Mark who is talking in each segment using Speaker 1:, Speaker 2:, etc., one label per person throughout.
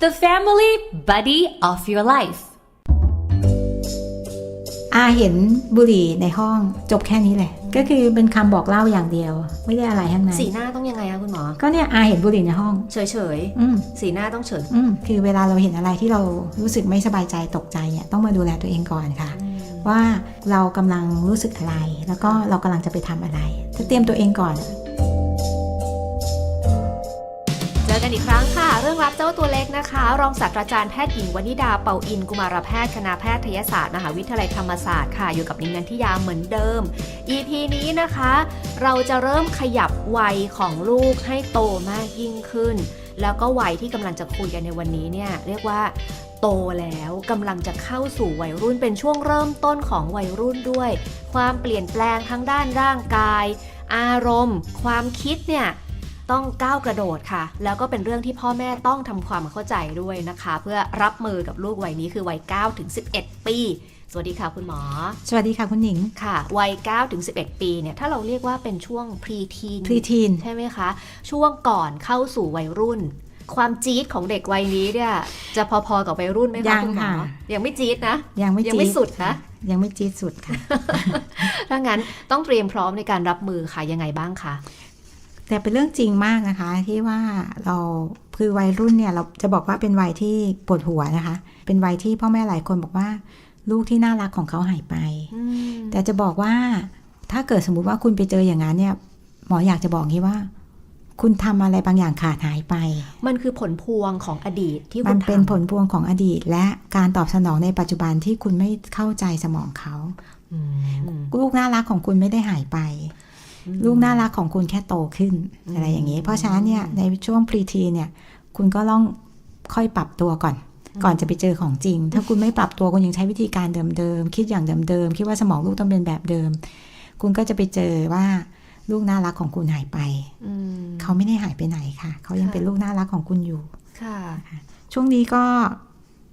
Speaker 1: the family buddy of your life
Speaker 2: อาเห็นบุหรี่ในห้องจบแค่นี้แหละ ก็คือเป็นคำบอกเล่าอย่างเดียว ไม่ได้อะไรทั้งนั้น
Speaker 3: สีหน้าต้องยังไงคะคุณหมอ
Speaker 2: ก็เนี่ยอาเห็นบุหรี่ในห้อง
Speaker 3: เฉยเฉย
Speaker 2: อืม
Speaker 3: ๆสีหน้าต้องเฉย
Speaker 2: อืมคือเวลาเราเห็นอะไรที่เรารู้สึกไม่สบายใจตกใจเนี่ยต้องมาดูแลตัวเองก่อนค่ะ ว่าเรากำลังรู้สึกอะไร แล้วก็เรากำลังจะไปทำอะไรถ้าเตรียมตัวเองก่อน
Speaker 3: จอกันอีกครั้งค่ะ เรื่องรับเจ้าตัวเล็กนะคะ รองศาสตราจารย์แพทย์หญิงวนิดาเป่าอินกุมารแพทย์คณะแพทยศาสตร์มหาวิทยาลัยธรรมศาสตร์ค่ะ อยู่กับนิมนันทิยาเหมือนเดิม EP นี้นะคะ เราจะเริ่มขยับวัยของลูกให้โตมากยิ่งขึ้น แล้วก็วัยที่กำลังจะคุยกันในวันนี้เนี่ยเรียกว่าโตแล้วกำลังจะเข้าสู่วัยรุ่นเป็นช่วงเริ่มต้นของวัยรุ่นด้วย ความเปลี่ยนแปลงทั้งด้านร่างกาย อารมณ์ ความคิดเนี่ย ต้องก้าวกระโดดค่ะ แล้วก็เป็นเรื่องที่พ่อแม่ต้องทำความเข้าใจด้วยนะคะ เพื่อรับมือกับลูกวัยนี้คือวัย9ถึง11 ปี สวัสดีค่ะคุณหมอ
Speaker 2: สวัสดีค่ะคุณหญิง
Speaker 3: ค่ะ วัย9ถึง11 ปีเนี่ยถ้าเราเรียกว่าเป็นช่วงพรีทีน
Speaker 2: พรีทีน
Speaker 3: ใช่ไหมคะ ช่วงก่อนเข้าสู่วัยรุ่นความจี๊ดของเด็กวัยนี้เนี่ยจะพอๆกับวัยรุ่นไหม
Speaker 2: ยั
Speaker 3: คะ
Speaker 2: ง
Speaker 3: คุณหมอ
Speaker 2: ค่ะ
Speaker 3: ยังไม่จี๊ดนะ
Speaker 2: ยังไม่
Speaker 3: ยังไม่
Speaker 2: จี๊
Speaker 3: สุดนะ
Speaker 2: ยังไม่จี๊ดสุดค่ะ
Speaker 3: ถ้างั้นต้องเตรียมพร้อมในการรับมือค่ะยังไงบ้างคะ
Speaker 2: แต่เป็นเรื่องจริงมากนะคะ ที่ว่าเราคือวัยรุ่นเนี่ยเราจะบอกว่าเป็นวัยที่ปวดหัวนะคะ เป็นวัยที่พ่อแม่หลายคนบอกว่า ลูกที่น่ารักของเขาหายไป
Speaker 3: อืม
Speaker 2: แต่จะบอกว่าถ้าเกิดสมมุติว่าคุณไปเจออย่างนั้นเนี่ย หมออยากจะบอกงี้ว่า คุณทำอะไรบางอย่างขาดหายไป
Speaker 3: มันคือผลพวงของอดีตที่
Speaker 2: มั
Speaker 3: คุ
Speaker 2: น
Speaker 3: ณ
Speaker 2: เป็น
Speaker 3: ทำ
Speaker 2: ผลพวงของอดีต และการตอบสนองในปัจจุบันที่คุณไม่เข้าใจสมองเขา
Speaker 3: อืม
Speaker 2: ลูกน่ารักของคุณไม่ได้หายไป ลูกน่ารักของคุณแค่โตขึ้น
Speaker 3: อืม
Speaker 2: อะไรอย่างนี้ เพราะฉะนั้นเนี่ยในช่วงพรีทีเนี่ย คุณก็ต้องค่อยปรับตัวก่อน ก่อนจะไปเจอของจริง ถ้าคุณไม่ปรับตัวคุณยังใช้วิธีการเดิมๆคิดอย่างเดิมๆคิดว่าสมองลูกต้องเป็นแบบเดิม คุณก็จะไปเจอว่าลูกน่ารักของคุณหายไป
Speaker 3: อืม
Speaker 2: เขาไม่ได้หายไปไหนค่ะ เขายัง
Speaker 3: ค่ะ
Speaker 2: เป็นลูกน่ารักของคุณอยู่
Speaker 3: ค่ะ
Speaker 2: ช่วงนี้ก็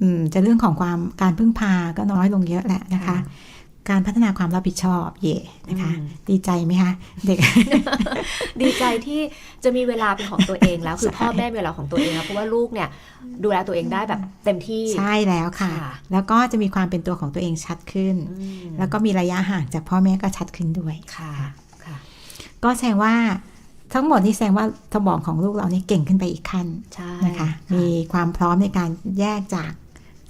Speaker 2: อืมจะเรื่องของความการพึ่งพาก็น้อยลงเยอะแหละนะคะ
Speaker 3: ค่ะ
Speaker 2: การพัฒนาความรับผิดชอบเย่นะคะ
Speaker 3: อืม
Speaker 2: ดีใจไหมคะเด็ก
Speaker 3: ดีใจที่จะมีเวลาเป็นของตัวเองแล้ว คือ
Speaker 2: ใช่
Speaker 3: พ่อแม่มีเวลาของตัวเองแล้วเพราะว่าลูกเนี่ยดูแลตัวเองได้แบบเต็มที่
Speaker 2: ใช่แล้วค่ะ
Speaker 3: ค่ะ
Speaker 2: แล้วก็จะมีความเป็นตัวของตัวเองชัดขึ้น
Speaker 3: อืม
Speaker 2: แล้วก็มีระยะห่างจากพ่อแม่ก็ชัดขึ้นด้วย
Speaker 3: ค่ะค่ะ
Speaker 2: ก็แสดงว่าทั้งหมดนี่แสดงว่าสมองของลูกเรานี่เก่งขึ้นไปอีกขั้น
Speaker 3: ใช่
Speaker 2: นะคะ มีความพร้อมในการแยกจาก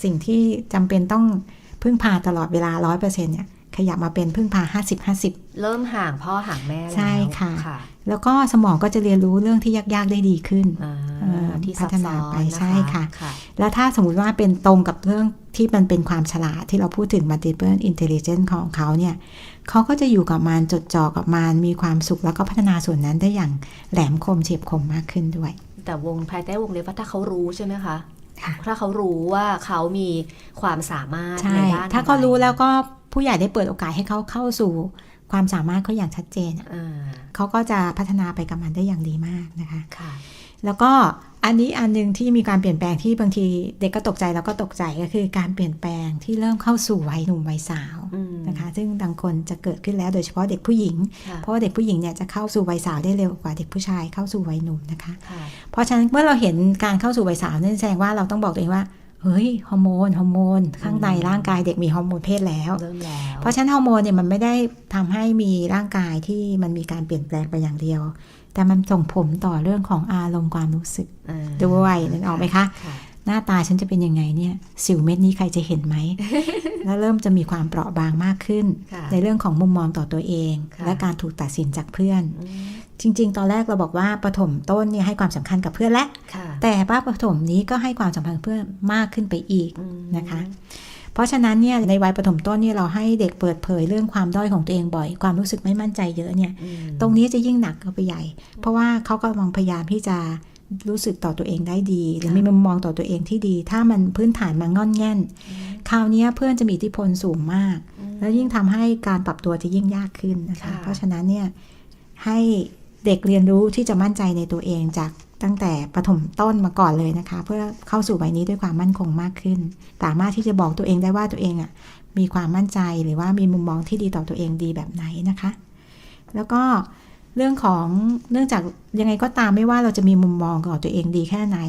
Speaker 2: สิ่งที่จำเป็นต้อง พึ่งพาตลอดเวลาร้อยเปอร์เซ็นต์เนี่ยขยับมาเป็นพึ่งพาห้าสิบห้าสิบ
Speaker 3: เริ่มห่างพ่อห่างแม่แล้ว
Speaker 2: ใช่ค่ะ
Speaker 3: ค่ะ
Speaker 2: แล้วก็สมองก็จะเรียนรู้เรื่องที่ยาก ๆ ได้ดีขึ้น
Speaker 3: อ่า
Speaker 2: เอ่อ
Speaker 3: ที่
Speaker 2: พั
Speaker 3: ซับ
Speaker 2: ฒนา
Speaker 3: ซ้อน
Speaker 2: ไป
Speaker 3: น
Speaker 2: ใช่ค่ะ
Speaker 3: ค่ะ
Speaker 2: แล้วถ้าสมมุติว่าเป็นตรงกับเรื่องที่มันเป็นความฉลาดที่เราพูดถึง multiple intelligence ของเขาเนี่ยเขาก็จะอยู่กับมันจดจ่อกับมันมีความสุขแล้วก็พัฒนาส่วนนั้นได้อย่างแหลมคมเฉียบคมมากขึ้นด้วย
Speaker 3: แต่วงภายใต้วงเล็บว่าถ้าเขารู้ใช่ไหมคะ
Speaker 2: ค่ะ
Speaker 3: ถ้าเขารู้ว่าเขามีความสามารถ
Speaker 2: ใช่
Speaker 3: ในด้าน
Speaker 2: ถ้าเขา
Speaker 3: อะไร
Speaker 2: รู้แล้วก็ผู้ใหญ่ได้เปิดโอกาสให้เขาเข้าสู่ความสามารถเขาอย่างชัดเจนอะ
Speaker 3: อ่า
Speaker 2: เขาก็จะพัฒนาไปกับมันได้อย่างดีมากนะคะ
Speaker 3: ค่ะ
Speaker 2: แล้วก็ อันนี้อันหนึงที่มีการเปลี่ยนแปลงที่บางที เด็กก็ตกใจแล้วก็ตกใจก็คือการเปลี่ยนแปลงที่เริ่มเข้าสู่วัยหนุ่มวัยสาว
Speaker 3: อืม
Speaker 2: นะคะ ซึ่งบางคนจะเกิดขึ้นแล้วโดยเฉพาะเด็กผู้หญิง
Speaker 3: ค่ะ
Speaker 2: เพราะว่าเด็กผู้หญิงเนี่ยจะเข้าสู่วัยสาวได้เร็วกว่าเด็กผู้ชายเข้าสู่วัยหนุ่มนะคะ
Speaker 3: ค่ะ
Speaker 2: เพราะฉะนั้นเมื่อเราเห็นการเข้าสู่วัยสาวนั่นแสดงว่าเราต้องบอกตัวเองว่าเฮ้ยฮอร์โมนฮอร์โมนข้างในร่างกายเด็กมีฮอร์โมนเพศแล้ว
Speaker 3: เริ่มแล้ว
Speaker 2: เพราะฉะนั้นฮอร์โมนเนี่ยมันไม่ได้ทำให้มีร่างกายที่มันมีการเปลี่ยนแปลงไปอย่างเดียว แต่มันส่งผลต่อเรื่องของอารมณ์ความรู้สึก
Speaker 3: อ่า
Speaker 2: ด้วยนึกออกไหมคะ
Speaker 3: ค่ะ
Speaker 2: หน้าตาฉันจะเป็นยังไงเนี่ย สิวเม็ดนี้ใครจะเห็นไหม แล้วเริ่มจะมีความเปราะบางมากขึ้น
Speaker 3: ค่ะ
Speaker 2: ในเรื่องของมุมมองต่อตัวเอง
Speaker 3: ค่ะ
Speaker 2: และการถูกตัดสินจากเพื่อน
Speaker 3: อืม
Speaker 2: จริง ๆ ตอนแรกเราบอกว่าประถมต้นเนี่ยให้ความสำคัญกับเพื่อนและ
Speaker 3: ค่ะ
Speaker 2: แต่ป้าประถมนี้ก็ให้ความสำคัญกับเพื่อนมากขึ้นไปอีก
Speaker 3: อืม
Speaker 2: นะคะ เพราะฉะนั้นเนี่ยในวัยประถมต้นเนี่ยเราให้เด็กเปิดเผยเรื่องความด้อยของตัวเองบ่อย ความรู้สึกไม่มั่นใจเยอะเนี่ย
Speaker 3: อืม
Speaker 2: ตรงนี้จะยิ่งหนักเข้าไปใหญ่ เพราะว่าเขากำลังพยายามที่จะรู้สึกต่อตัวเองได้ดี หรือมีมุมมองต่อตัวเองที่ดี ถ้ามันพื้นฐานมันงอนแง่น คราวนี้เพื่อนจะมีอิทธิพลสูงมาก แล้วยิ่งทำให้การปรับตัวจะยิ่งยากขึ้นนะคะ
Speaker 3: ค่ะ
Speaker 2: เพราะฉะนั้นเนี่ยให้เด็กเรียนรู้ที่จะมั่นใจในตัวเองจาก ตั้งแต่ประถมต้นมาก่อนเลยนะคะ เพื่อเข้าสู่วัยนี้ด้วยความมั่นคงมากขึ้น สามารถที่จะบอกตัวเองได้ว่าตัวเองอะมีความมั่นใจหรือว่ามีมุมมองที่ดีต่อตัวเองดีแบบไหนนะคะ แล้วก็เรื่องของเนื่องจากยังไงก็ตามไม่ว่าเราจะมีมุมมองต่อตัวเองดีแค่ไหน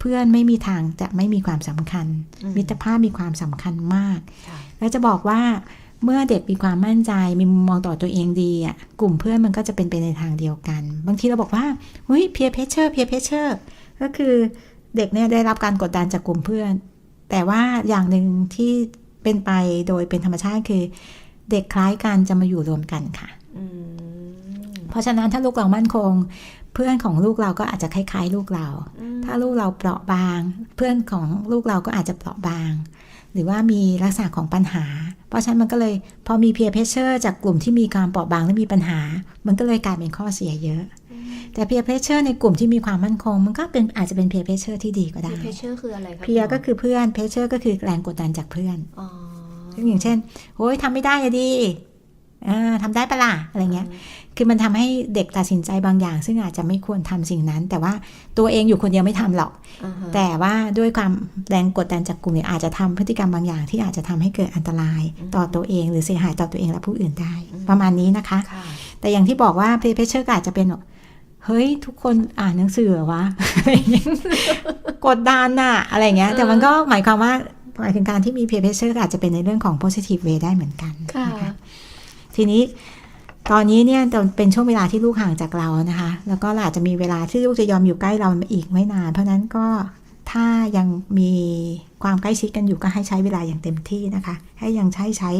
Speaker 2: เพื่อนไม่มีทางจะไม่มีความสำคัญ
Speaker 3: อืม
Speaker 2: มิตรภาพมีความสำคัญมาก
Speaker 3: ค่ะ
Speaker 2: แล้วจะบอกว่า เมื่อเด็กมีความมั่นใจมีมุมมองต่อตัวเองดีอะกลุ่มเพื่อนมันก็จะเป็นไปในทางเดียวกัน บางทีเราบอกว่าเฮ้ยเพียร์เพชเชอร์เพียร์เพชเชอร์ก็คือเด็กเนี่ยได้รับการกดดันจากกลุ่มเพื่อน แต่ว่าอย่างหนึ่งที่เป็นไปโดยเป็นธรรมชาติคือ เด็กคล้ายกันจะมาอยู่รวมกันค่ะ
Speaker 3: อืม
Speaker 2: เพราะฉะนั้นถ้าลูกเรามั่นคง เพื่อนของลูกเราก็อาจจะคล้าย ๆ ลูกเรา ถ้าลูกเราเปราะบาง เพื่อนของลูกเราก็อาจจะเปราะบาง หรือว่ามีลักษณะของปัญหา เพราะฉะนั้นมันก็เลยพอมีเพียร์เพชเชอร์จากกลุ่มที่มีความเปราะบางและมีปัญหา มันก็เลยกลายเป็นข้อเสียเยอะ แต่เพียร์เพชเชอร์ในกลุ่มที่มีความมั่นคง มันก็เป็นอาจจะเป็นเพียร์เพชเชอร์ที่ดีก็ได้
Speaker 3: เพชเชอร์คืออะไรคะ
Speaker 2: เพียร์ก็
Speaker 3: ณหม
Speaker 2: คือเพื่อนเพชเชอร์ก็คือแรงกดดันจากเพื่อน
Speaker 3: อ๋อ
Speaker 2: ซึ่งอย่างเช่นโอ้ยทำไม่ได้อะดิอ่าทำได้ปะล่ะอะไรเงี้ยคือมันทำให้เด็กตัดสินใจบางอย่าง ซึ่งอาจจะไม่ควรทำสิ่งนั้น แต่ว่าตัวเองอยู่คนเดียวไม่ทำหรอก
Speaker 3: อ่าฮะ
Speaker 2: แต่ว่าด้วยความแรงกดดันจากกลุ่มเนี่ยอาจจะทำพฤติกรรมบางอย่างที่อาจจะทำให้เกิดอันตรายต่อตัวเองหรือเสียหายต่อตัวเองและผู้อื่นได้ประมาณนี้นะคะ
Speaker 3: ค่ะ
Speaker 2: แต่อย่างที่บอกว่าเพเพเชอร์ก็อาจจะเป็นแบบเฮ้ย ทุกคนอ่านหนังสือเหรอวะอะไรอย่างเงี้ยกดดันน่ะ อะไรอย่างเงี้ย แต่มันก็หมายความว่าหมายถึงการที่มีเพเพเชอร์ก็อาจจะเป็นในเรื่องของ positive way ได้เหมือนกัน
Speaker 3: ค่ะ
Speaker 2: นะคะทีนี้ ตอนนี้เนี่ยเป็นช่วงเวลาที่ลูกห่างจากเรานะคะ แล้วก็อาจจะมีเวลาที่ลูกจะยอมอยู่ใกล้เราอีกไม่นาน เพราะนั้นก็ถ้ายังมีความใกล้ชิดกันอยู่ก็ให้ใช้เวลาอย่างเต็มที่นะคะ ให้ยังใช้ใช้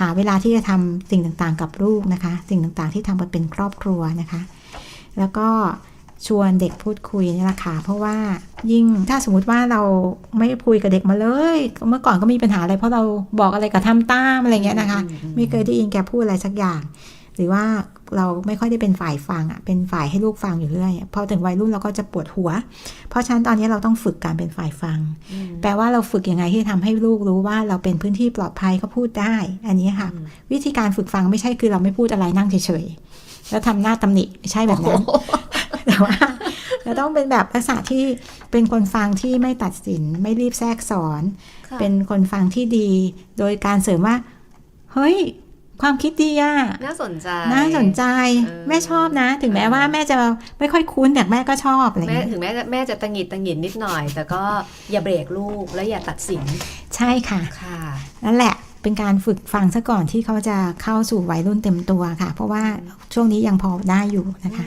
Speaker 2: หาเวลาที่จะทำสิ่งต่างๆ กับลูกนะคะ สิ่งต่างๆ ที่ทำกันเป็นครอบครัวนะคะ แล้วก็ชวนเด็กพูดคุยนี่แหละค่ะเพราะว่ายิ่งถ้าสมมติว่าเราไม่คุยกับเด็กมาเลย เมื่อก่อนก็มีปัญหาอะไรเพราะเราบอกอะไรกับทำตามอะไรเงี้ยนะคะ ไม่เคยได้ยินแกพูดอะไรสักอย่าง หรือว่าเราไม่ค่อยได้เป็นฝ่ายฟังอะเป็นฝ่ายให้ลูกฟังอยู่เรื่อยพอถึงวัยรุ่นเราก็จะปวดหัว เพราะฉะนั้นตอนนี้เราต้องฝึกการเป็นฝ่ายฟัง
Speaker 3: อืม
Speaker 2: แปลว่าเราฝึกยังไงที่ทำให้ลูกรู้ว่าเราเป็นพื้นที่ปลอดภัยเขาพูดได้ อันนี้ค่ะ
Speaker 3: อืม
Speaker 2: วิธีการฝึกฟังไม่ใช่คือเราไม่พูดอะไรนั่งเฉยๆแล้วทำหน้าตำหนิไม่ใช่แบบนั้นแต่ว่าเราต้องเป็นแบบลักษณะที่เป็นคนฟังที่ไม่ตัดสิน ไม่รีบแทรกสอน
Speaker 3: ค่ะ
Speaker 2: เป็นคนฟังที่ดี โดยการเสริมว่า เฮ้ย ความคิดดีอะ
Speaker 3: น่าสนใจ
Speaker 2: น่าสนใจ
Speaker 3: เออ
Speaker 2: แม่ชอบนะ ถึงแม้
Speaker 3: เออ
Speaker 2: ว่าแม่จะไม่ค่อยคุ้นแต่แม่ก็ชอบอะไรอย่าง
Speaker 3: แม่
Speaker 2: เงี้ย
Speaker 3: ถึงแม่จะแม่จะตังหงิดตังหงิดนิดหน่อย แต่ก็อย่าเบรกลูกและอย่าตัดสิน
Speaker 2: ใช่ค่ะ
Speaker 3: ค่ะ
Speaker 2: นั่นแหละเป็นการฝึกฟังซะก่อนที่เขาจะเข้าสู่วัยรุ่นเต็มตัวค่ะ เพราะว่าช่วงนี้ยังพอได้อยู่นะคะ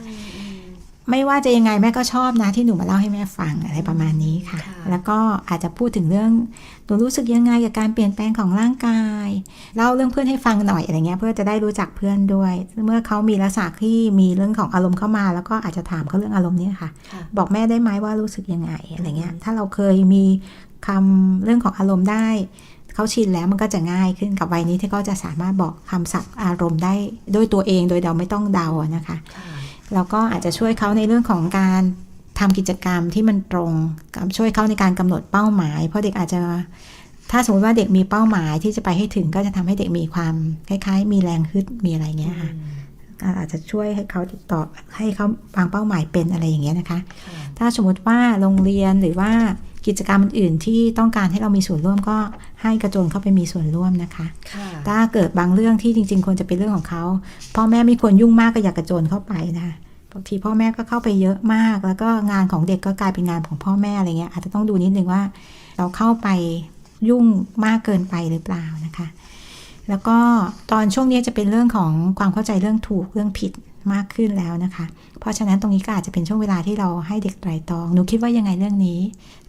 Speaker 2: ไม่ว่าจะยังไงแม่ก็ชอบนะที่หนูมาเล่าให้แม่ฟังอะไรประมาณนี้ค่ะ
Speaker 3: ค่ะ
Speaker 2: แล้วก็อาจจะพูดถึงเรื่องหนูรู้สึกยังไงกับการเปลี่ยนแปลงของร่างกายเล่าเรื่องเพื่อนให้ฟังหน่อยอะไรเงี้ยเพื่อจะได้รู้จักเพื่อนด้วย เมื่อเขามีลักษณะที่มีเรื่องของอารมณ์เข้ามา แล้วก็อาจจะถามเขาเรื่องอารมณ์เนี้ค่ะ
Speaker 3: ค่ะ
Speaker 2: บอกแม่ได้ไหมว่ารู้สึกยังไงอะไรเงี้ยถ้าเราเคยมีคำเรื่องของอารมณ์ได้เขาชินแล้วมันก็จะง่ายขึ้นกับวัยนี้ที่เขาจะสามารถบอกคำศัพท์อารมณ์ได้ด้วยตัวเองโดยเราไม่ต้องเดาอะนะคะ
Speaker 3: ค่ะ
Speaker 2: แล้วก็อาจจะช่วยเขาในเรื่องของการทำกิจกรรมที่มันตรงกับช่วยเขาในการกำหนดเป้าหมาย เพราะเด็กอาจจะถ้าสมมติว่าเด็กมีเป้าหมายที่จะไปให้ถึงก็จะทำให้เด็กมีความคล้าย ๆ มีแรงฮึดมีอะไรเงี้ยค่ะอาจจะช่วยให้เขาติดต่อให้เขาวางเป้าหมายเป็นอะไรอย่างเงี้ยนะคะ
Speaker 3: ค่ะ
Speaker 2: ถ้าสมมติว่าโรงเรียนหรือว่า กิจกรรมอื่นๆที่ต้องการให้เรามีส่วนร่วมก็ให้กระโจนเข้าไปมีส่วนร่วมนะคะ
Speaker 3: ค่ะ
Speaker 2: ถ้าเกิดบางเรื่องที่จริง ๆ ควรจะเป็นเรื่องของเขาพ่อแม่ไม่ควรยุ่งมากก็อยากกระโจนเข้าไปนะคะบางทีพ่อแม่ก็เข้าไปเยอะมาก แล้วก็งานของเด็กก็กลายเป็นงานของพ่อแม่อะไรเงี้ยอาจจะต้องดูนิดนึงว่า เราเข้าไปยุ่งมากเกินไปหรือเปล่านะคะ แล้วก็ตอนช่วงนี้จะเป็นเรื่องของความเข้าใจเรื่องถูกเรื่องผิด มากขึ้นแล้วนะคะ เพราะฉะนั้นตรงนี้ก็อาจจะเป็นช่วงเวลาที่เราให้เด็กไตรตรอง หนูคิดว่ายังไงเรื่องนี้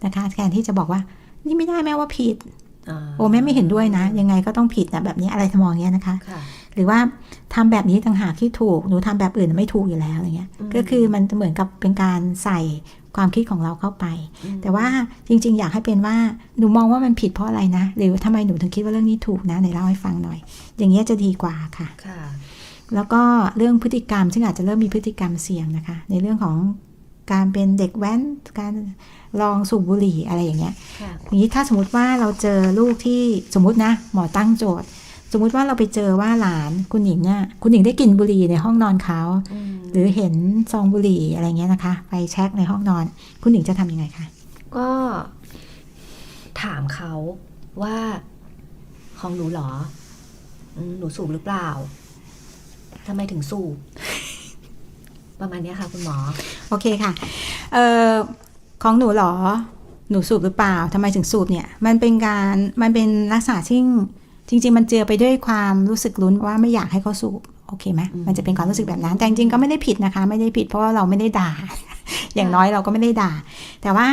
Speaker 2: นะคะแทนที่จะบอกว่า นี่ไม่ได้แม่ว่าผิดาโอ้แม่ไม่เห็นด้วยนะ ยังไงก็ต้องผิดนะแบบนี้อะไรทำนองเงี้ยนะคะ
Speaker 3: ค่ะ
Speaker 2: หรือว่าทำแบบนี้ต่างหากที่ถูก หนูทำแบบอื่นไม่ถูกอยู่แล้วอะไรเงี้ย
Speaker 3: อืม
Speaker 2: ก็คือมันเหมือนกับเป็นการใส่ความคิดของเราเข้าไป
Speaker 3: อืม
Speaker 2: แต่ว่าจริง ๆ อยากให้เป็นว่าหนูมองว่ามันผิดเพราะอะไรนะ หรือทำไมหนูถึงคิดว่าเรื่องนี้ถูกนะไหนเล่าให้ฟังหน่อย อย่างเงี้ยจะดีกว่าค่ะ
Speaker 3: ค่ะ
Speaker 2: แล้วก็เรื่องพฤติกรรม ซึ่งอาจจะเริ่มมีพฤติกรรมเสี่ยงนะคะ ในเรื่องของการเป็นเด็กแว้น การลองสูบบุหรี่อะไรอย่างเงี้ย
Speaker 3: ค่ะ
Speaker 2: อย่างนี้ถ้าสมมติว่าเราเจอลูกที่สมมตินะ หมอตั้งโจทย์ สมมุติว่าเราไปเจอว่าหลานคุณหญิงเนี่ยคุณหญิงได้กลินบุหรี่ในห้องนอนเขา
Speaker 3: อืม
Speaker 2: หรือเห็นซองบุหรี่อะไรเงี้ยนะคะ ไปเช็คในห้องนอน คุณหญิงจะทำยังไงคะ
Speaker 3: ก็ถามเขาว่าของหนูเหรออืมหนูสูบหรือเปล่า ทำไมถึงสูบ ประมาณเนี้ยค่ะคุณหมอ
Speaker 2: โอเคค่ะเอ่อของหนูเหรอ หนูสูบหรือเปล่าทำไมถึงสูบเนี่ย มันเป็นการมันเป็นลักษณะที่จริง ๆ มันเจือไปด้วยความรู้สึกลุ้นว่าไม่อยากให้เขาสูบโอเคไหมมันจะเป็นความรู้สึกแบบนั้น แต่จริงๆก็ไม่ได้ผิดนะคะ ไม่ได้ผิดเพราะว่าเราไม่ได้ด่า อย่างน้อยเราก็ไม่ได้ด่า แต่ว่า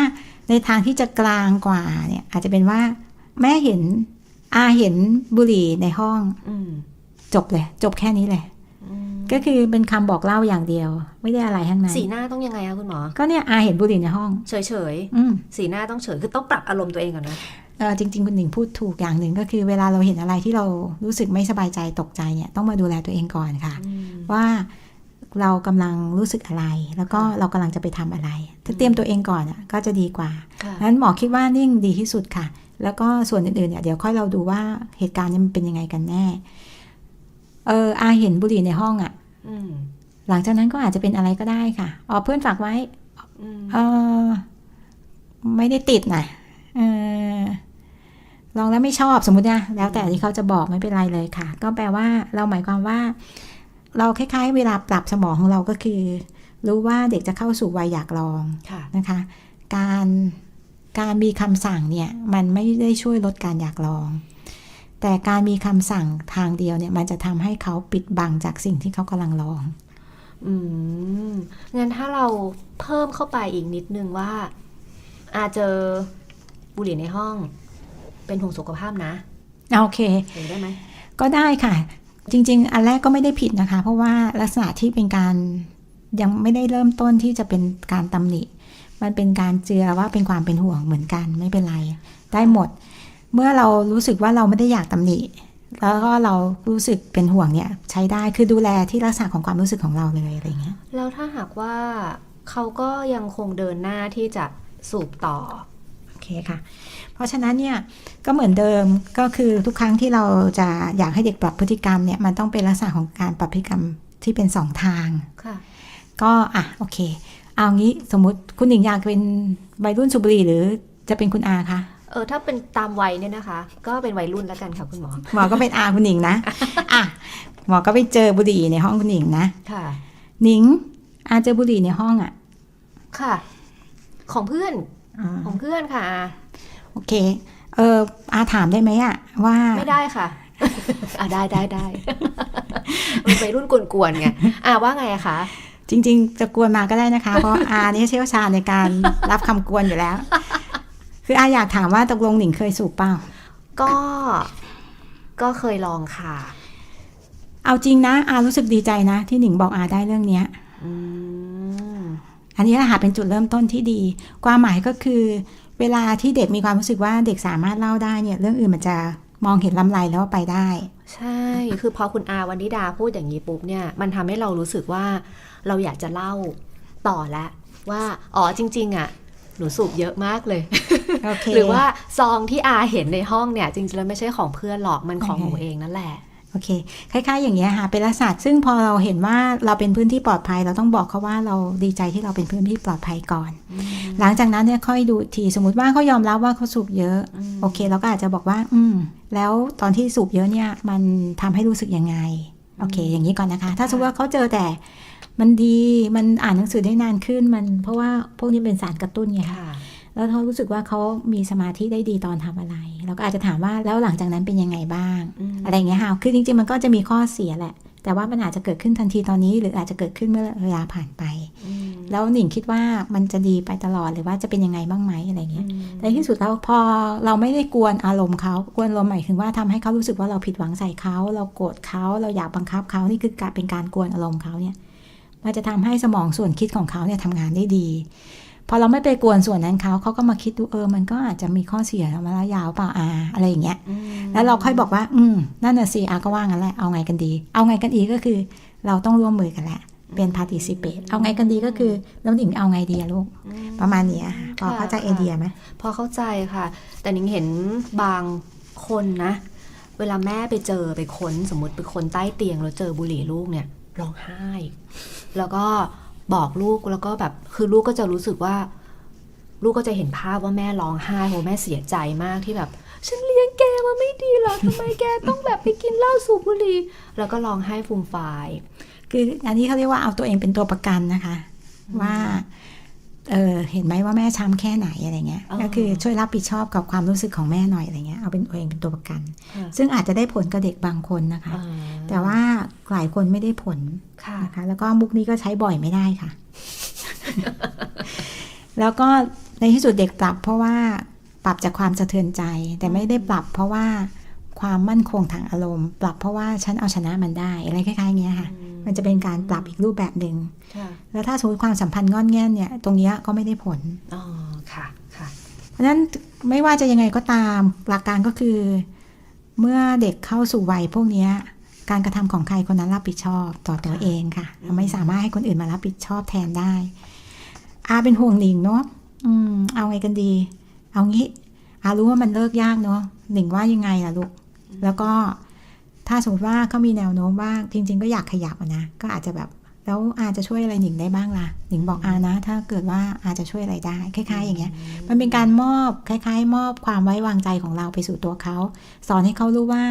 Speaker 2: ในทางที่จะกลางกว่าเนี่ย อาจจะเป็นว่าแม่เห็นอาเห็นบุหรี่ในห้อง
Speaker 3: อืม
Speaker 2: จบเลย จบแค่นี้เลย ก็คือเป็นคำบอกเล่าอย่างเดียว ไม่ได้อะไรทั้งนั้น
Speaker 3: สีหน้าต้องยังไงคะคุณหมอ
Speaker 2: ก็เนี่ยอาเห็นบุหรี่ในห้อง
Speaker 3: เฉยเฉย
Speaker 2: อืม
Speaker 3: ๆสีหน้าต้องเฉยคือต้องปรับอารมณ์ตัวเองก่อนนะ
Speaker 2: เออจริง ๆ คุณหนิงพูดถูกอย่างหนึ่งก็คือ เวลาเราเห็นอะไรที่เรารู้สึกไม่สบายใจตกใจเนี่ยต้องมาดูแลตัวเองก่อนค่ะ ว่าเรากำลังรู้สึกอะไร แล้วก็เรากำลังจะไปทำอะไร ถ้าเตรียมตัวเองก่อนอะก็จะดีกว่า
Speaker 3: ค่ะ
Speaker 2: งั้นหมอคิดว่านิ่งดีที่สุดค่ะ แล้วก็ส่วนอื่นๆเนี่ยเดี๋ยวค่อยเราดูว่าเหตุการณ์เนี้มันเป็นยังไงกันแน่ เอออาเห็นบุหรี่ในห้องอะ
Speaker 3: อืม
Speaker 2: หลังจากนั้นก็อาจจะเป็นอะไรก็ได้ค่ะอ๋อเพื่อนฝากไว้
Speaker 3: อืม
Speaker 2: เออไม่ได้ติดนะเออลองแล้วไม่ชอบสมมตินะแล้วแต่ที่เขาจะบอกไม่เป็นไรเลยค่ะ ก็แปลว่าเราหมายความว่า เราคล้ายๆ เวลาปรับสมองของเราก็คือ รู้ว่าเด็กจะเข้าสู่วัยอยากลอง
Speaker 3: ค่ะ
Speaker 2: นะคะ การการมีคำสั่งเนี่ย มันไม่ได้ช่วยลดการอยากลอง แต่การมีคำสั่งทางเดียวเนี่ย มันจะทำให้เขาปิดบังจากสิ่งที่เขากำลังลอง
Speaker 3: อืมงั้นถ้าเราเพิ่มเข้าไปอีกนิดนึงว่า อาเจอบุหรี่ในห้อง เป็นห่วงสุขภาพนะ
Speaker 2: โอเค
Speaker 3: เห็นได้ไหม
Speaker 2: ก็ได้ค่ะ จริง ๆ อันแรกก็ไม่ได้ผิดนะคะ เพราะว่าลักษณะที่เป็นการยังไม่ได้เริ่มต้นที่จะเป็นการตำหนิ มันเป็นการเจือว่าเป็นความเป็นห่วงเหมือนกันไม่เป็นไร ได้หมด เมื่อเรารู้สึกว่าเราไม่ได้อยากตำหนิ แล้วก็เรารู้สึกเป็นห่วงเนี่ยใช้ได้คือดูแลที่ลักษณะของความรู้สึกของเราเลยอะไรอย่างเงี้ย
Speaker 3: แล้วถ้าหากว่าเขาก็ยังคงเดินหน้าที่จะสูบต่อ
Speaker 2: โอเคค่ะ เพราะฉะนั้นเนี่ยก็เหมือนเดิมก็คือทุกครั้งที่เราจะอยากให้เด็กปรับพฤติกรรมเนี่ยมันต้องเป็นลักษณะของการปรับพฤติกรรมที่เป็นสองทาง
Speaker 3: ค่ะ
Speaker 2: ก็อะโอเค เอางี้สมมติคุณหญิงอยากเป็นวัยรุ่นสูบบุหรี่หรือจะเป็นคุณอาคะ
Speaker 3: เออถ้าเป็นตามวัยเนี่ยนะคะ ก็เป็นวัยรุ่นแล้วกันค่ะคุณหมอ
Speaker 2: หมอก็เป็นอาคุณหญิงนะอะหมอก็ไปเจอบุหรี่ในห้องคุณหญิงนะ
Speaker 3: ค่ะ
Speaker 2: หนิงอาเจอบุหรี่ในห้องอะ
Speaker 3: ค่ะ ของเพื่อน
Speaker 2: อ่า
Speaker 3: ของเพื่อนค่ะอา
Speaker 2: โอเค เอออาถามได้ไหมอะ ว่า
Speaker 3: ไม่ได้ค่ะอ่าได้ได้ได้มันวัยรุ่นกวนๆไงอ่าว่าไงอะคะ
Speaker 2: จริง ๆ จะกวนมาก็ได้นะคะ เพราะอาเนี่ยเชี่ยวชาญในการรับคำกวนอยู่แล้ว คืออาอยากถามว่าตกลงหนิงเคยสูบเปล่า
Speaker 3: ก็ก็เคยลองค่ะ
Speaker 2: เอาจริงนะ อารู้สึกดีใจนะ ที่หนิงบอกอาได้เรื่องเนี้ย
Speaker 3: อืม
Speaker 2: อันนี้แหละค่ะเป็นจุดเริ่มต้นที่ดี ความหมายก็คือ เวลาที่เด็กมีความรู้สึกว่าเด็กสามารถเล่าได้เนี่ย เรื่องอื่นมันจะมองเห็นลำไรแล้วว่าไปได้
Speaker 3: ใช่ คือพอคุณอาวันนิดาพูดอย่างนี้ปุ๊บเนี่ย มันทำให้เรารู้สึกว่าเราอยากจะเล่าต่อแล้วว่า อ๋อจริง ๆ อะ หนูสูบเยอะมากเลย
Speaker 2: โอเค
Speaker 3: หรือว่าซองที่อาเห็นในห้องเนี่ย จริงๆแล้วไม่ใช่ของเพื่อนหรอกมันของ
Speaker 2: โอเค
Speaker 3: หนูเองนั่นแหละ
Speaker 2: โอเค คล้าย ๆ อย่างเงี้ยค่ะ เป็นลักษณะซึ่งพอเราเห็นว่าเราเป็นพื้นที่ปลอดภัย เราต้องบอกเขาว่าเราดีใจที่เราเป็นพื้นที่ปลอดภัยก่อน หลังจากนั้นเนี่ยค่อยดูอีกทีสมมติว่าเขายอมรับว่าเขาสูบเยอะ โอเค เราก็อาจจะบอกว่า อืม แล้วตอนที่สูบเยอะเนี่ย มันทำให้รู้สึกยังไง โอเค อย่างนี้ก่อนนะคะ ถ้าสมมติว่าเขาเจอแต่ มันดี มันอ่านหนังสือได้นานขึ้น มัน เพราะว่าพวกนี้เป็นสารกระตุ้นไงคะ
Speaker 3: ค่ะ
Speaker 2: แล้วเขารู้สึกว่าเขามีสมาธิได้ดีตอนทำอะไร เราก็อาจจะถามว่าแล้วหลังจากนั้นเป็นยังไงบ้าง
Speaker 3: อืม
Speaker 2: อะไรอย่างเงี้ยค่ะ คือจริง ๆ มันก็จะมีข้อเสียแหละ แต่ว่ามันอาจจะเกิดขึ้นทันทีตอนนี้ หรืออาจจะเกิดขึ้นเมื่อเวลาผ่านไป
Speaker 3: อืม
Speaker 2: แล้วหนิงคิดว่ามันจะดีไปตลอดหรือว่าจะเป็นยังไงบ้างไหมอะไรเงี้ย ในที่สุดแล้วพอเราไม่ได้กวนอารมณ์เขากวนอารมณ์หมายถึงว่าทำให้เขารู้สึกว่าเราผิดหวังใส่เขา เราโกรธเขา เราอยากบังคับเขา นี่คือการเป็นการกวนอารมณ์เขาเนี่ย มันจะทำให้สมองส่วนคิดของเขาเนี่ยทำงานได้ดี พอเราไม่ไปกวนส่วนนั้นเขาเขาก็มาคิดดูเออ มันก็อาจจะมีข้อเสียระยะยาวเปล่าอาอะไรอย่างเงี้ย
Speaker 3: อืม
Speaker 2: แล้วเราค่อยบอกว่า อืมนั่นน่ะสิอาก็ว่างั้นแหละเอาไงกันดี เอาไงกันอีกก็คือ เราต้องร่วมมือกันแหละเป็น participate เอาไงกันดีก็คือแล้วหนิงเอาไงดีอะลูก ประมาณเนี้ยค่ะพอเข้าใจไอเดียไหม
Speaker 3: พอเข้าใจค่ะ แต่นิงเห็นบางคนนะ เวลาแม่ไปเจอไปค้นสมมติไปค้นใต้เตียงแล้วเจอบุหรี่ลูกเนี่ยร้องไห้ แล้วก็ บอกลูกแล้วก็แบบคือลูกก็จะรู้สึกว่า ลูกก็จะเห็นภาพว่าแม่ร้องไห้โหแม่เสียใจมากที่แบบ ฉันเลี้ยงแกมาไม่ดีเหรอทำไมแกต้องแบบไปกินเหล้าสูบบุหรี่แล้วก็ร้องไห้ฟูมฟาย
Speaker 2: คืออันนี้เขาเรียกว่าเอาตัวเองเป็นตัวประกันนะคะ ว่า เออเห็นไหมว่าแม่ช้ำแค่ไหนอะไรเงี้ย
Speaker 3: อ๋อ
Speaker 2: ก็คือช่วยรับผิดชอบกับความรู้สึกของแม่หน่อยอะไรเงี้ยเอาเป็นตัวเองเป็นตัวประกัน
Speaker 3: ค่ะ
Speaker 2: ซึ่งอาจจะได้ผลกับเด็กบางคนนะคะ
Speaker 3: อ่า
Speaker 2: แต่ว่าหลายคนไม่ได้ผล
Speaker 3: ค่ะ
Speaker 2: นะคะแล้วก็มุกนี้ก็ใช้บ่อยไม่ได้ค่ะ แล้วก็ในที่สุดเด็กปรับเพราะว่าปรับจากความสะเทือนใจ แต่ไม่ได้ปรับเพราะว่า ความมั่นคงทางอารมณ์ ปรับเพราะว่าฉันเอาชนะมันได้ อะไรคล้ายๆอย่างเงี้ยค่ะ มันจะเป็นการปรับอีกรูปแบบหนึ่ง
Speaker 3: ค่ะ
Speaker 2: แล้วถ้าสมมติความสัมพันธ์งอนแง่นเนี่ยตรงเนี้ยก็ไม่ได้ผล
Speaker 3: อ๋อค่ะค่ะ
Speaker 2: เพราะฉะนั้นไม่ว่าจะยังไงก็ตามหลักการก็คือ เมื่อเด็กเข้าสู่วัยพวกเนี้ยการกระทำของใครคนนั้นรับผิดชอบต่อตัวเองค่ะเราไม่สามารถให้คนอื่นมารับผิดชอบแทนได้ อาเป็นห่วงหนิงเนาะอืม เอาไงกันดี เอางี้อารู้ว่ามันเลิกยากเนาะหนิงว่ายังไงล่ะลูก แล้วก็ถ้าสมมติว่าเขามีแนวโน้มว่าจริง ๆ ก็อยากขยับอะนะก็อาจจะแบบแล้วอาจะช่วยอะไรหนิงได้บ้างล่ะหนิงบอกอานะ ถ้าเกิดว่าอาจะช่วยอะไรได้ คล้าย ๆ อย่างเงี้ย มันเป็นการมอบคล้าย ๆ มอบความไว้วางใจของเราไปสู่ตัวเขา สอนให้เขารู้ว่า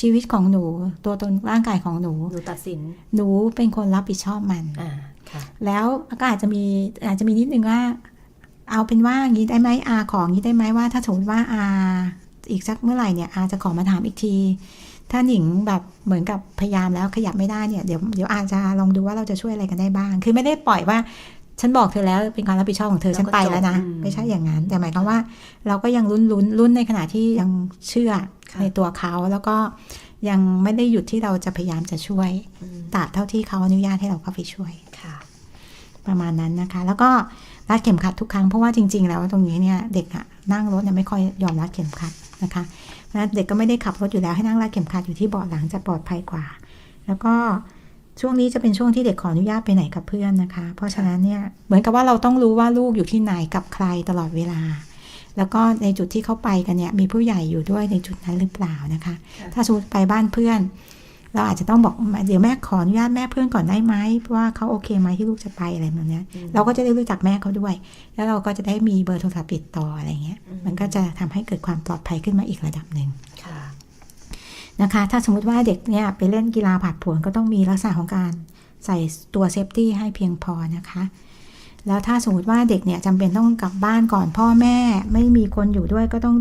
Speaker 2: ชีวิตของหนู ตัวตนร่างกายของหนู
Speaker 3: หนูตัดสิน
Speaker 2: หนูเป็นคนรับผิดชอบมัน
Speaker 3: อ่าค่ะ
Speaker 2: แล้วก็อาจจะมีอาจจะมีนิดนึงว่า เอาเป็นว่าอย่างนี้ได้ไหมอาของนี้ได้ไหมว่า ถ้าสมมติว่าอา อีกสักเมื่อไหร่เนี่ยอาจะขอมาถามอีกที ถ้าหนิงแบบเหมือนกับพยายามแล้วขยับไม่ได้เนี่ยเดี๋ยวเดี๋ยวอาจจะลองดูว่าเราจะช่วยอะไรกันได้บ้าง คือไม่ได้ปล่อยว่าฉันบอกเธอแล้วเป็นความรับผิดชอบของเธอ
Speaker 3: แล้วก็
Speaker 2: ฉันไปแล้วนะ
Speaker 3: จบอืม
Speaker 2: ไม่ใช่อย่างนั้น แต่หมายความว่า เราก็ยังลุ้นลุ้นลุ้นในขณะที่ยังเชื่อ
Speaker 3: ค่ะ
Speaker 2: ในตัวเขาแล้วก็ยังไม่ได้หยุดที่เราจะพยายามจะช่วย
Speaker 3: อืม
Speaker 2: ตราบเท่าที่เขาอนุญาตให้เราเข้าไปช่วย
Speaker 3: ค่ะ
Speaker 2: ประมาณนั้นนะคะ แล้วก็รัดเข็มขัดทุกครั้งเพราะว่าจริง ๆ แล้วตรงนี้เนี่ยเด็กอะนั่งรถเนี่ยไม่ค่อยยอมรัดเข็มขัด นะคะเพราะฉะนั้นเด็กก็ไม่ได้ขับรถอยู่แล้วให้นั่งรากเข็มขัดอยู่ที่เบาะหลังจะปลอดภัยกว่า แล้วก็ช่วงนี้จะเป็นช่วงที่เด็กขออนุญาตไปไหนกับเพื่อนนะคะ เพราะฉะนั้นเนี่ยเหมือนกับว่าเราต้องรู้ว่าลูกอยู่ที่ไหนกับใครตลอดเวลา แล้วก็ในจุดที่เขาไปกันเนี่ยมีผู้ใหญ่อยู่ด้วยในจุดนั้นหรือเปล่านะคะ
Speaker 3: ค่ะ
Speaker 2: ถ้าสมมติไปบ้านเพื่อน เราอาจจะต้องบอกเดี๋ยวแม่ขออนุญาตแม่เพื่อนก่อนได้ไหมเพราะว่าเขาโอเคไหมที่ลูกจะไปอะไรแบบเนี้ย
Speaker 3: อืม
Speaker 2: เราก็จะได้รู้จักแม่เขาด้วย แล้วเราก็จะได้มีเบอร์โทรศัพท์ติดต่ออะไรเงี้ย
Speaker 3: อืม
Speaker 2: มันก็จะทำให้เกิดความปลอดภัยขึ้นมาอีกระดับหนึ่ง
Speaker 3: ค่ะ
Speaker 2: นะคะ ถ้าสมมติว่าเด็กเนี่ยไปเล่นกีฬาผาดผลก็ต้องมีลักษณะของการใส่ตัวเซฟตี้ให้เพียงพอนะคะ แล้วถ้าสมมติว่าเด็กเนี่ยจำเป็นต้องกลับบ้านก่อนพ่อแม่ไม่มีคนอยู่ด้วยก็ต้อง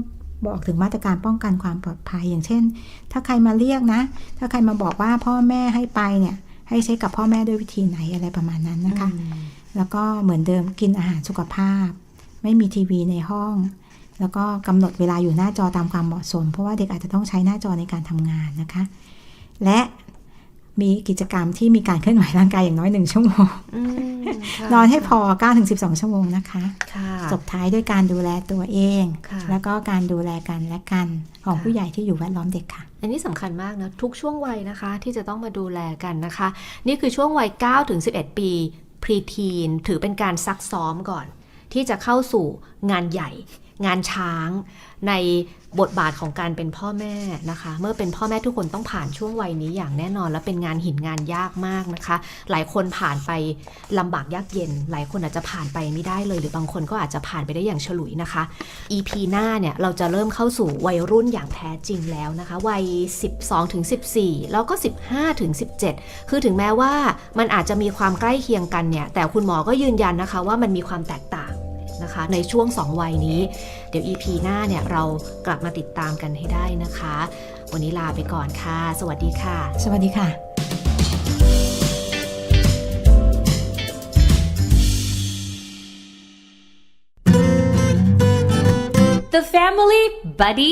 Speaker 2: บอกถึงมาตรการป้องกันความปลอดภัยอย่างเช่น ถ้าใครมาเรียกนะ ถ้าใครมาบอกว่าพ่อแม่ให้ไปเนี่ยให้เช็คกับพ่อแม่ด้วยวิธีไหนอะไรประมาณนั้นนะคะ แล้วก็เหมือนเดิมกินอาหารสุขภาพ ไม่มีทีวีในห้อง แล้วก็กำหนดเวลาอยู่หน้าจอตามความเหมาะสม เพราะว่าเด็กอาจจะต้องใช้หน้าจอในการทำงานนะคะ และมีกิจกรรมที่มีการเคลื่อนไหวร่างกายอย่างน้อยหนึ่งชั่วโมง
Speaker 3: อืมค่ะ
Speaker 2: นอนให้พอ9-12 ชั่วโมงนะคะ
Speaker 3: ค่ะ
Speaker 2: จบท้ายด้วยการดูแลตัวเอง
Speaker 3: ค่ะ
Speaker 2: แล้วก็การดูแลกันและกันของ
Speaker 3: ค่ะ
Speaker 2: ผู้ใหญ่ที่อยู่แวดล้อมเด็กค่ะ
Speaker 3: อันนี้สำคัญมากนะทุกช่วงวัยนะคะ ที่จะต้องมาดูแลกันนะคะ นี่คือช่วงวัย9ถึง11 ปีพรีทีนถือเป็นการซักซ้อมก่อน ที่จะเข้าสู่งานใหญ่ งานช้างในบทบาทของการเป็นพ่อแม่นะคะ เมื่อเป็นพ่อแม่ทุกคนต้องผ่านช่วงวัยนี้อย่างแน่นอน และเป็นงานหินงานยากมากนะคะ หลายคนผ่านไปลำบากยากเย็น หลายคนอาจจะผ่านไปไม่ได้เลย หรือบางคนก็อาจจะผ่านไปได้อย่างฉลุยนะคะ EP หน้าเนี่ยเราจะเริ่มเข้าสู่วัยรุ่นอย่างแท้จริงแล้วนะคะ วัย 12ถึง14 แล้วก็ 15ถึง17 คือถึงแม้ว่ามันอาจจะมีความใกล้เคียงกันเนี่ยแต่คุณหมอก็ยืนยันนะคะว่ามันมีความแตกต่าง นะคะ ในช่วง 2 วัยนี้ เดี๋ยว EP หน้าเนี่ยเรากลับมาติดตามกันให้ได้นะคะ วันนี้ลาไปก่อนค่ะ สวัสดีค่ะ
Speaker 2: สวัสดีค่ะ
Speaker 1: The Family Buddy